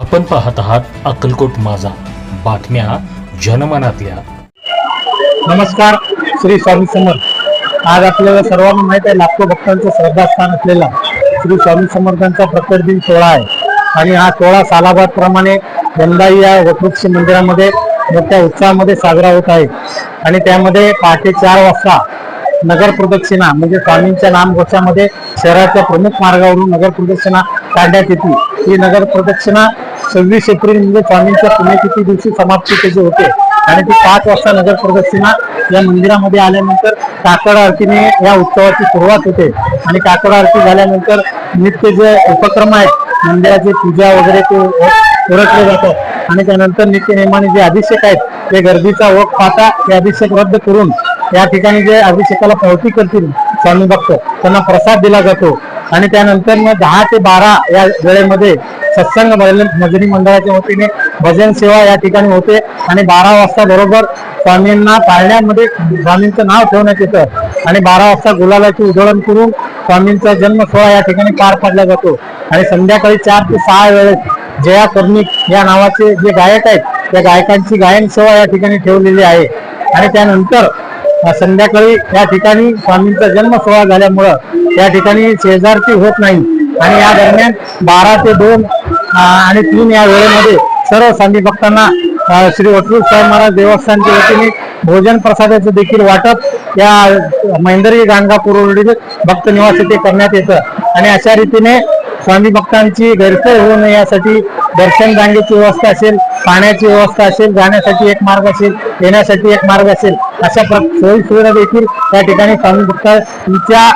आपण पाहत आहात अक्कलकोट माझा. बातम्या जनमनातल्या. नमस्कार श्री स्वामी समर्थ. आज आपल्याला सर्वांना माहीत आहे लाखो भक्तांचं श्रद्धास्थान असलेला श्री स्वामी समर्थांचा प्रकट दिन सोहळा आहे. आणि हा सोहळा सालाबाद प्रमाणे यंदाही या वटवृक्ष मंदिरामध्ये मोठ्या उत्साहामध्ये साजरा होत आहे. आणि त्यामध्ये पहाटे चार वाजता नगर प्रदक्षिणा म्हणजे स्वामींच्या नामघोषामध्ये शहराच्या प्रमुख मार्गावरून नगर प्रदक्षिणा काढण्यात येते. ही नगर प्रदक्षिणा सव्वीस एप्रिल म्हणजे स्वामींच्या पुण्यतिथी दिवशी समाप्ती त्याची होते आणि ती पाच वाजता नगर प्रदक्षिणा या मंदिरामध्ये आल्यानंतर काकड आरतीने या उत्सवाची सुरुवात होते. आणि काकड आरती झाल्यानंतर नित्य जे उपक्रम आहेत मंदिराची पूजा वगैरे ते ओळखले जातात. आणि त्यानंतर नित्य नेमाने जे अभिषेक आहेत ते गर्दीचा ओघ पाहता ते अभिषेक रद्द करून या ठिकाणी जे अभिषेकाला पावती करतील स्वामी भक्त त्यांना प्रसाद दिला जातो. आणि त्यानंतर मग दहा ते बारा या वेळेमध्ये सत्संग भजन भजनी मंडळाच्या वतीने भजन सेवा या ठिकाणी होते. आणि बारा वाजता बरोबर स्वामींना पाळण्यामध्ये स्वामींचं नाव ठेवण्यात येतं. आणि बारा वाजता गुलालाची उधळण करून स्वामींचा जन्म सोहळा या ठिकाणी पार पाडला जातो. आणि संध्याकाळी चार ते सहा वेळेस जया कर्णिक या नावाचे जे गायक आहेत त्या गायकांची गायन सेवा या ठिकाणी ठेवलेली आहे. आणि त्यानंतर संध्याकाळी या ठिकाणी स्वामींचा जन्म सोहळा झाल्यामुळं या ठिकाणी शेजारती होत नाही. आणि या दरम्यान बारा ते दोन आणि तीन या वेळेमध्ये सर्व सांगी भक्तांना श्री वटरूप साहेब महाराज देवस्थानच्या वतीने भोजन प्रसादाचं देखील वाटप या महेंद्री गाणगापूर रोडील भक्त निवास येथे करण्यात येतं. आणि अशा रीतीने स्वामी भक्तांची गैरसोय होऊ नये यासाठी दर्शन रांगेची व्यवस्था असेल पाण्याची व्यवस्था असेल जाण्यासाठी एक मार्ग असेल येण्यासाठी एक मार्ग असेल अशा प्र सोयी सुविधा देखील या ठिकाणी स्वामी भक्तांच्या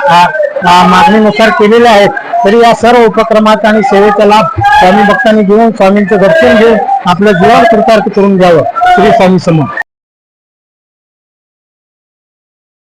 मागणीनुसार केलेल्या आहेत. तरी या सर्व उपक्रमात आणि सेवेचा लाभ स्वामी भक्तांनी घेऊन स्वामींचं दर्शन घेऊन आपलं जीवन कृतार्थ करून घ्यावं. श्री स्वामी समोर